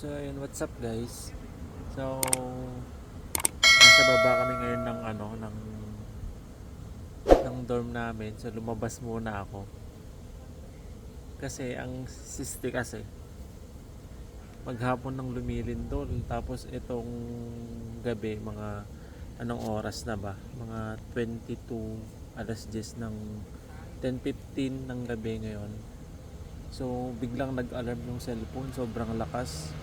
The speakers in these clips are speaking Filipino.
So, ayun, what's up guys? So, nasa baba kami ngayon ng ano, ng ng dorm namin. So, lumabas muna ako. Kasi, ang siste kasi, maghapon ng lumilindol. Tapos, itong gabi, mga anong oras na ba? Mga 22, alas 10 ng 10.15 ng gabi ngayon. So, biglang nag-alarm yung cellphone, sobrang lakas.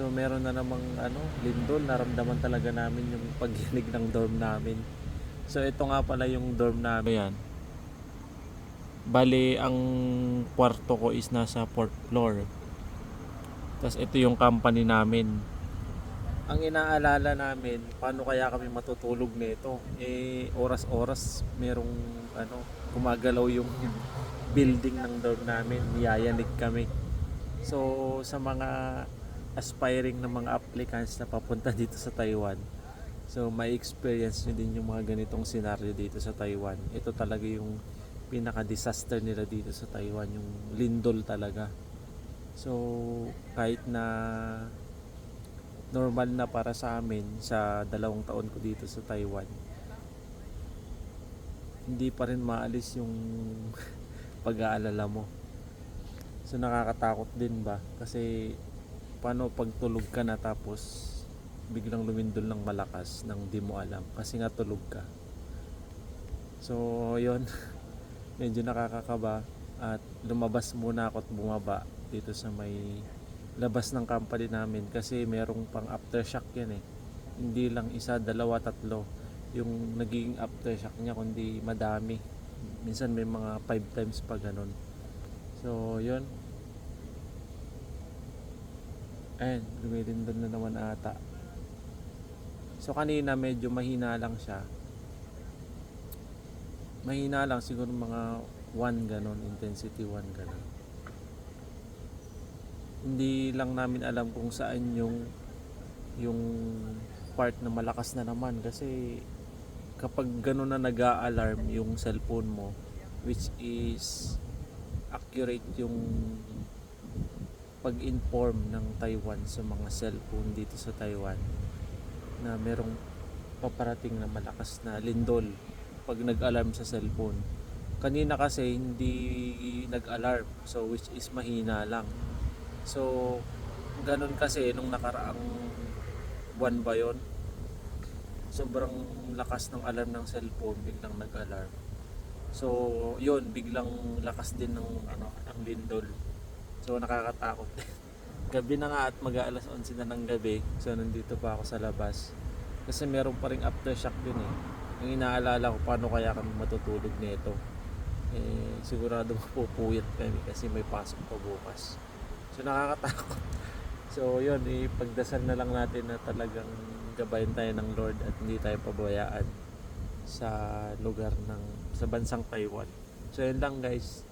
So, meron na namang ano, lindol, naramdaman talaga namin yung paghilig ng dorm namin. So, ito nga pala yung dorm namin. Ayan. Bali, ang kwarto ko is nasa fourth floor. Tapos, ito yung company namin. Ang inaalala namin, paano kaya kami matutulog nito? Eh, oras-oras, merong ano, gumagalaw yung building ng dorm namin, niyayanig kami. So, sa mga aspiring na mga applicants na papunta dito sa Taiwan, so may experience nyo din yung mga ganitong scenario dito sa Taiwan. Ito talaga yung pinaka-disaster nila dito sa Taiwan, yung lindol talaga. So, kahit na normal na para sa amin sa dalawang taon ko dito sa Taiwan, hindi pa rin maalis yung pag-aalala mo. So nakakatakot din ba? Kasi paano pag tulog ka na tapos biglang lumindol ng malakas nang di mo alam kasi nga tulog ka. So yon medyo nakakakaba at lumabas muna ako at bumaba dito sa may labas ng company namin kasi merong pang aftershock yan eh. Hindi lang isa, dalawa, tatlo yung naging aftershock niya kundi madami minsan may mga 5 times pa ganun so yun ayun lumilindol na naman ata. So kanina medyo mahina lang siya. Mahina lang siguro mga 1 ganun intensity 1 ganun hindi lang namin alam kung saan yung yung part na malakas na naman. Kasi kapag gano'n na nag-a-alarm yung cellphone mo which is accurate yung pag-inform ng Taiwan sa mga cellphone dito sa Taiwan na merong paparating na malakas na lindol pag nag-alarm sa cellphone. Kanina kasi hindi nag-alarm so which is mahina lang. So ganun kasi nung nakaraang buwan ba yun sobrang lakas ng alarm ng cellphone biglang nag-alarm. So yun biglang lakas din ng ano ng lindol so nakakatakot. Gabi na nga at mag-aalas 11 na ng gabi. So nandito pa ako sa labas. Kasi meron pa ring aftershock din eh. Ang inaalala ko paano kaya kami matutulog nito? Eh sigurado mapupuyat kami kasi may pasok pa bukas. So nakakatakot. So yun ipagdasal na lang natin na talagang gabayan tayo ng Lord at hindi tayo pabayaan sa lugar ng sa bansang Taiwan. So yun lang guys.